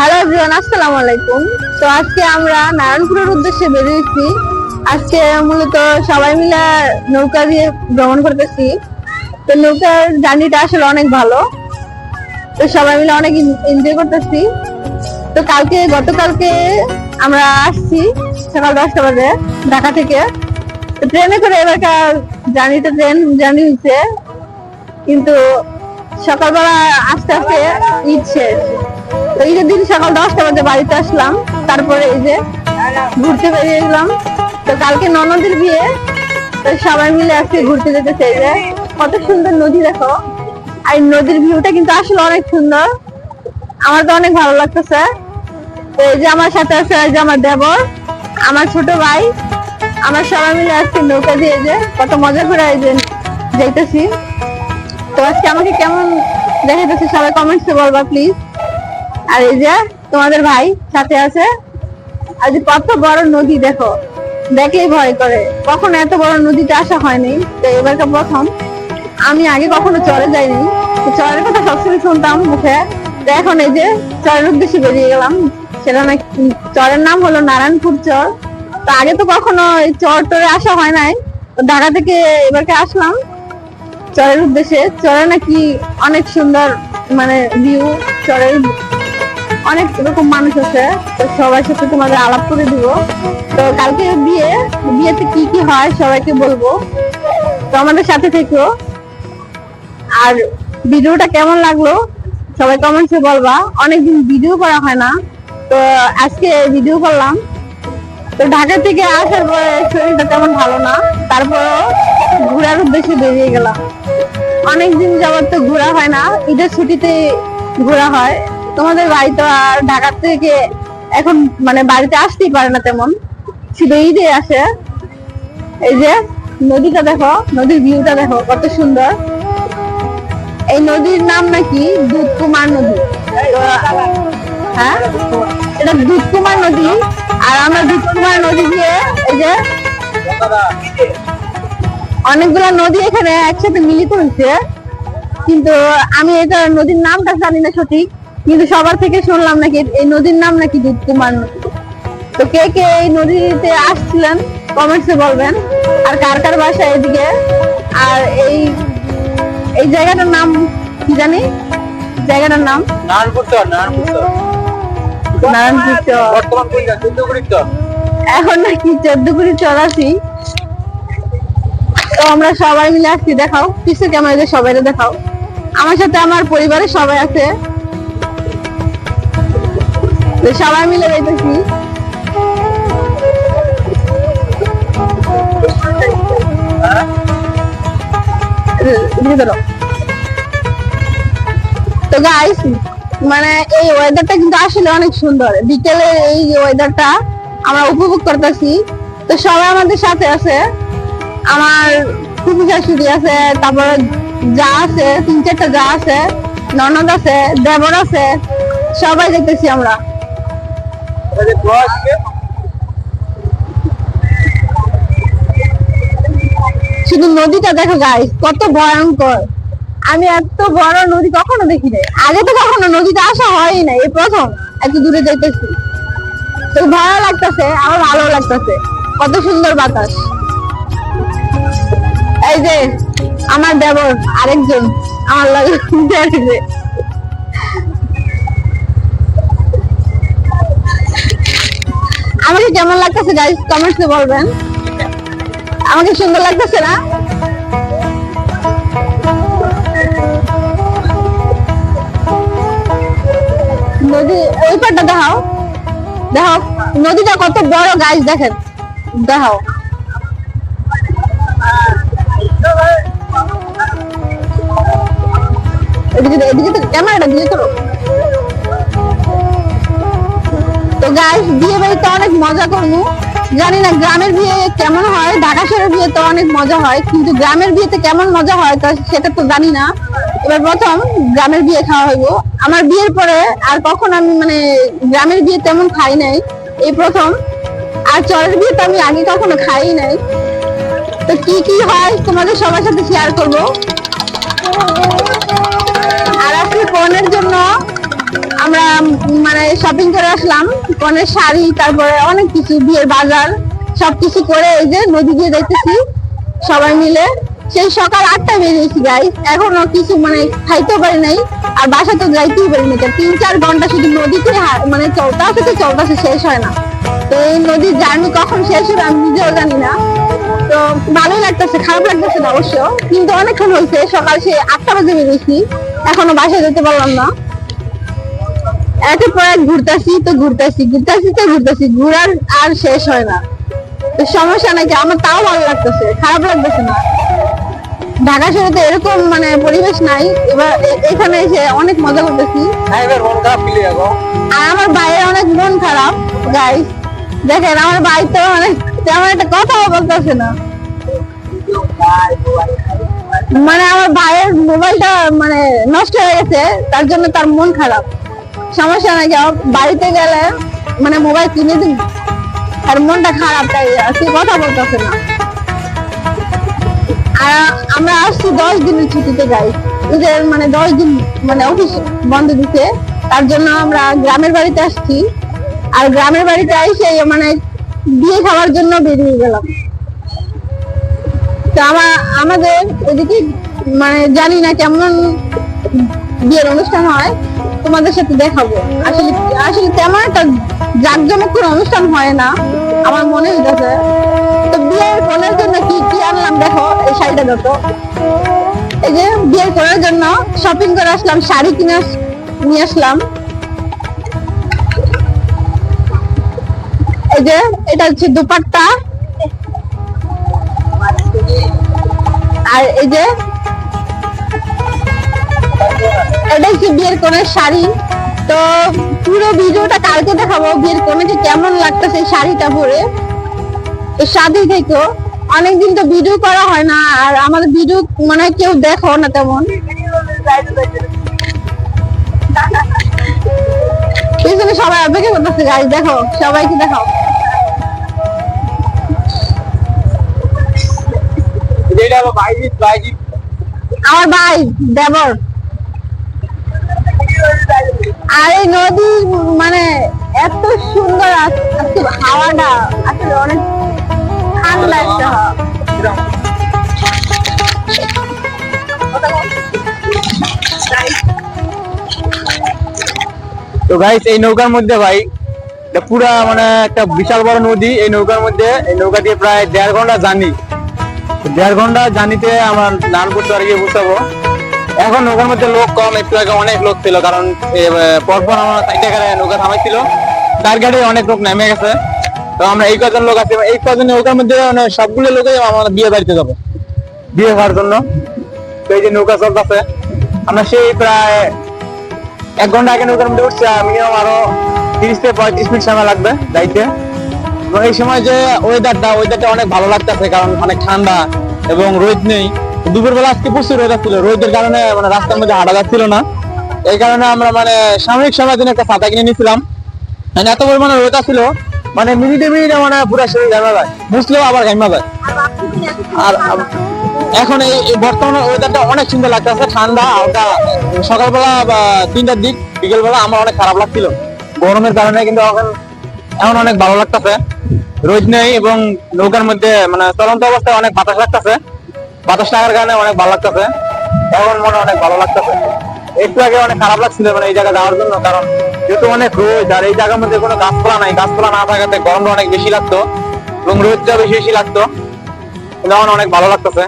Hello everyone আসসালামু আলাইকুম। তো আজকে আমরা নারায়ণপুরের উদ্দেশ্যে বেরিয়েছি। আজকে মূলত সবাই মিলে নৌকা দিয়ে ভ্রমণ করতেছি। তো নৌকার জার্নিটা আসলে অনেক ভালো। তো সবাই মিলে অনেক এনজয় করতেছি। তো কালকে, গতকালকে আমরা আসছি সকাল দশটা বাজে ঢাকা থেকে। তো ট্রেনে করে এবারকার জার্নিটা ট্রেন জার্নি হয়েছে। কিন্তু সকালবেলা আস্তে আস্তে ইচ্ছে তো ঈদের দিন সকাল দশটা বাজে বাড়িতে আসলাম। তারপরে এই যে ঘুরতে বেরিয়ে গেলাম তো কালকে ননদের বিয়ে, তো সবাই মিলে আজকে ঘুরতে যেতেছে এই যে, কত সুন্দর নদী দেখো। আর নদীর ভিউটা কিন্তু আসলে অনেক সুন্দর। আমার তো অনেক ভালো লাগতেছে। তো এই যে আমার সাথে আছে এই যে আমার দেবর, আমার ছোট ভাই। আমরা সবাই মিলে আজকে নৌকা দিয়ে যে কত মজা করে এই যে যাইতেছি। তো আজকে আমাকে কেমন দেখাইতেছে সবাই কমেন্টসে বলবা প্লিজ আর এই যে তোমাদের ভাই সাথে আছে। যে কত বড় নদী দেখো, দেখলেই ভয় করে। কখনো এত বড় নদীতে আসা হয়নি, তো এবারকার প্রথম। আমি আগে কখনো চরে যাইনি চরের কথা সবসময় শুনতাম মুখে। এখন এই যে চরের উদ্দেশ্যে বেরিয়ে গেলাম, সেটা নাকি চরের নাম হলো নারায়ণপুর চর। তো আগে তো কখনো চর টরে আসা হয় নাই ঢাকা থেকে এবারকে আসলাম। চরের উদ্দেশ্যে, চরে নাকি অনেক সুন্দর মানে ভিউ চরের অনেক রকম মানুষ আছে, তো সবার সাথে তোমাদের আলাপ করে দিব। তো কালকে বিয়ে, বিয়েতে কি কি হয় সবাইকে বলব। তো আমাদের সাথে থেকো। আর ভিডিওটা কেমন লাগল, সবাই কমেন্টসে বলবা। অনেকদিন ভিডিও করা হয় না, তো আজকে ভিডিও করলাম। তো ঢাকা থেকে আসার পরে শরীরটা তেমন ভালো না, তারপরও ঘোরার উদ্দেশ্যে বেরিয়ে গেলাম। অনেকদিন যাবত তো ঘোরা হয় না, ঈদের ছুটিতে ঘোরা হয়। তোমাদের বাড়ি তো আর ঢাকা থেকে এখন মানে বাড়িতে আসতেই পারে না তেমন। শুধু ঈদে আসে, এই যে নদীটা দেখো, নদীর ভিউটা দেখো, কত সুন্দর। এই নদীর নাম নাকি দুধকুমার নদী। হ্যাঁ? এটা দুধকুমার নদী, আর আমরা দুধকুমার নদী দিয়ে এই যে অনেকগুলো নদী এখানে একসাথে মিলিত হয়েছে। কিন্তু আমি এটা নদীর নামটা জানি না সঠিক। কিন্তু সবার থেকে শুনলাম নাকি এই নদীর নাম নাকি দুধকুমার নদী। তো কে কে এই নদীতে আসছিলেন কমেন্টসে বলবেন। আর কার কার বাসা এদিকে? আর এই এই জায়গাটার নাম কি জানি? জায়গাটার নাম? চর চর চর। চর এখন নাকি চোদ্দ কুড়ি চড়াছি তো আমরা সবাই মিলে আসছি দেখাও। পিছু ক্যামেরা সবাই দেখাও। আমার সাথে আমার পরিবারের সবাই আছে। সবাই মিলে যাইতেছি। তো গাইস মানে এই ওয়েদারটা কিন্তু আসলে অনেক সুন্দর। বিকেলে এই ওয়েদারটা আমরা উপভোগ করতেছি। তো সবাই আমাদের সাথে আছে। আমার ফুফু শাশুড়ি আছে, তারপরে যা আছে, তিন চারটা যা আছে, ননদ আছে, দেবর আছে, সবাই দেখতেছি আমরা। শুধু নদীটা দেখো গাইস কত ভয়ঙ্কর। আমি এত বড় নদী কখনো দেখি নাই আগে তো কখনো নদীতে আসা হয়ই না এই প্রথম। এত দূরে যাইতেছি তো ভালো লাগতেছে আমার ভালো লাগতেছে। কত সুন্দর বাতাস। এই যে, আমার দেবর আরেকজন, আমার লাগে আমাকে কেমন লাগতেছে গাইস কমেন্টসে বলবেন। আমাকে সুন্দর লাগতেছে না? নদী, ওই পাটটা দেখাও। দেখাও। নদীটা কত বড় গাছ দেখেন। দেখাও। এদিকে এদিকে তো ক্যামেরাটা দিয়ে তো গাইস বিয়ে বাড়িতে অনেক মজা করব। জানি না, গ্রামের বিয়ে কেমন হয়, ঢাকা শহরের বিয়ে তো অনেক মজা হয়, কিন্তু গ্রামের বিয়েতে কেমন মজা হয় তা সেটা তো জানি না। এবার প্রথম গ্রামের বিয়ে খাওয়া হইব। আমার বিয়ের পরে আর কখন আমি মানে গ্রামের বিয়ে তেমন খাই নাই, এই প্রথম। আর চরের বিয়ে তো আমি আগে কখনো খাই নাই। তো কি কি হয় তোমাদের সবার সাথে শেয়ার করব। মানে শপিং করে আসলাম। কনের শাড়ি, তারপরে অনেক কিছু, বিয়ের বাজার, সবকিছু করে এই যে নদী দিয়ে যাইতেছি, সবাই মিলে। সেই সকাল আটটায় বেরিয়েছি গাইস এখনও কিছু মানে খাইতেও পারি নাই, আর বাসা তো যাইতেই পারি না। তিন চার ঘণ্টা শুধু নদীতে মানে চলতে আছে তো চলতে শেষ হয় না। তো এই নদীর জার্নি কখন শেষ হবে আমি নিজেও জানি না। তো ভালোই লাগতেছে, খারাপ লাগতেছে না অবশ্য। কিন্তু অনেকক্ষণ হয়েছে সকাল সে আটটা বাজে বেরিয়েছি। এখনও বাসায় যেতে পারলাম না। একের পর এক ঘুরতেছি তো ঘুরতেছি ঘুরতেছি তো ঘুরতেছি ঘুরার আর শেষ হয় না। তো সমস্যা নাকি আমার তাও ভালো লাগতেছে খারাপ লাগতেছে না। ঢাকা শহরে তো এরকম মানে পরিবেশ নাই এবার এখানে এসে অনেক মজা করতেছি। হ্যাঁ আর আমার ভাইয়ের অনেক মন খারাপ গাইস দেখেন আমার ভাই তো মানে তেমন একটা কথাও বলতেছে না। মানে আমার ভাইয়ের মোবাইলটা মানে নষ্ট হয়ে গেছে তার জন্য তার মন খারাপ। সমস্যা নাকি আমার বাড়িতে গেলে মানে মোবাইল কিনে দিন। আর মনটা খারাপ, তাই সে কথা বলতেছে না। আর আমরা আসছি দশ দিনের ছুটিতে যাই ওদের মানে দশ দিন মানে অফিস বন্ধ দিতে। তার জন্য আমরা গ্রামের বাড়িতে আসছি। আর গ্রামের বাড়িতে এসে মানে বিয়ে খাওয়ার জন্য বেরিয়ে গেলাম। তো আমার আমাদের এদিকে মানে জানি না কেমন বিয়ের অনুষ্ঠান হয়। তোমাদের সাথে দেখাবো। আসলে আসলে তেমন একটা জাঁকজমক কোনো অনুষ্ঠান হয় না, আমার মনে হইতেছে। তো বিয়ের কনের জন্য কি কি আনলাম দেখো, এই শাড়িটা দেখো। এই যে বিয়ের করার জন্য শপিং করে আসলাম, শাড়ি কিনে নিয়ে আসলাম। এই যে, এটা হচ্ছে দুপাট্টা। আর এই যে এটা হচ্ছে বিয়ের কোণের শাড়ি? তো পুরো ভিডিওটা কালকে দেখাবো বিয়ের কোণে কেমন লাগতেছে এই শাড়িটা পরে। সাথেই থেকো অনেকদিন তো ভিডিও করা হয় না আর আমাদের ভিডিও মানে কেউ দেখো না তেমন। পিছনে সবাই অপেক্ষা করতেছে গাইজ দেখো সবাইকে বাইজিৎ আমার ভাই দেবর। আর এই নদী মানে এত সুন্দর আজকে হাওয়াটা, আসলে অনেক ঠান্ডা একটা তো গাইস এই নৌকার মধ্যে ভাই পুরা মানে একটা বিশাল বড় নদী। এই নৌকার মধ্যে, এই নৌকা দিয়ে প্রায় দেড় ঘণ্টা জানি দেড় ঘণ্টা জানিতে আমার স্নান করতে আর গিয়ে বুঝাবো এখন নৌকার মধ্যে লোক কম, একটু আগে অনেক লোক ছিল, কারণ পরপর আমার সাইডে নৌকা থামাইছিল। তার গাড়ি অনেক লোক নেমে গেছে। তো আমরা এই কজন লোক আছে, এই কজন নৌকার মধ্যে মানে সবগুলো লোকই আমাদের বিয়ে বাড়িতে যাব। বিয়ে হওয়ার জন্য। তো এই যে নৌকা চলতেছে, আমরা সেই প্রায় এক ঘণ্টা আগে নৌকার মধ্যে উঠছি মিনিমাম আরও তিরিশ থেকে পঁয়ত্রিশ মিনিট সময় লাগবে যাইতে। এবং এই সময় যে ওয়েদারটা ওয়েদারটা অনেক ভালো লাগতেছে, কারণ অনেক ঠান্ডা এবং রোদ নেই। দুপুর বেলা আজকে প্রচুর রোদ ছিল। রোদের কারণে মানে রাস্তার মধ্যে হাঁটা যাচ্ছিল না। এই কারণে আমরা মানে সাময়িক সময়ের জন্য একটা ছাতা কিনে নিয়েছিলাম। মানে এত পরিমাণে রোদ ছিল মানে মিনিটে মিনিটে মানে পুরো শরীর ঘামা যায়। বুঝলেও আবার ঘামা যায়। আর এখন এই বর্তমানে ওয়েদারটা অনেক সুন্দর লাগতেছে। ঠান্ডা, হালকা। সকালবেলা বা তিনটার দিক, বিকেলবেলা আমার অনেক খারাপ লাগছিল। গরমের কারণে কিন্তু এখন এখন অনেক ভালো লাগতেছে। রোদ নেই এবং নৌকার মধ্যে মানে চলন্ত অবস্থায় অনেক বাতাস লাগতেছে। বাতাস লাগার কারণে অনেক ভালো লাগতেছে। এখন মনে অনেক ভালো লাগতেছে। একটু আগে অনেক খারাপ লাগছিল মানে এই জায়গায় যাওয়ার জন্য, কারণ যেহেতু অনেক রোদ, আর এই জায়গার মধ্যে কোনো গাছপালা নাই। গাছপালা না থাকাতে গরমটা অনেক বেশি লাগতো এবং রোদটা বেশি বেশি লাগতো। কিন্তু আমার অনেক ভালো লাগতেছে।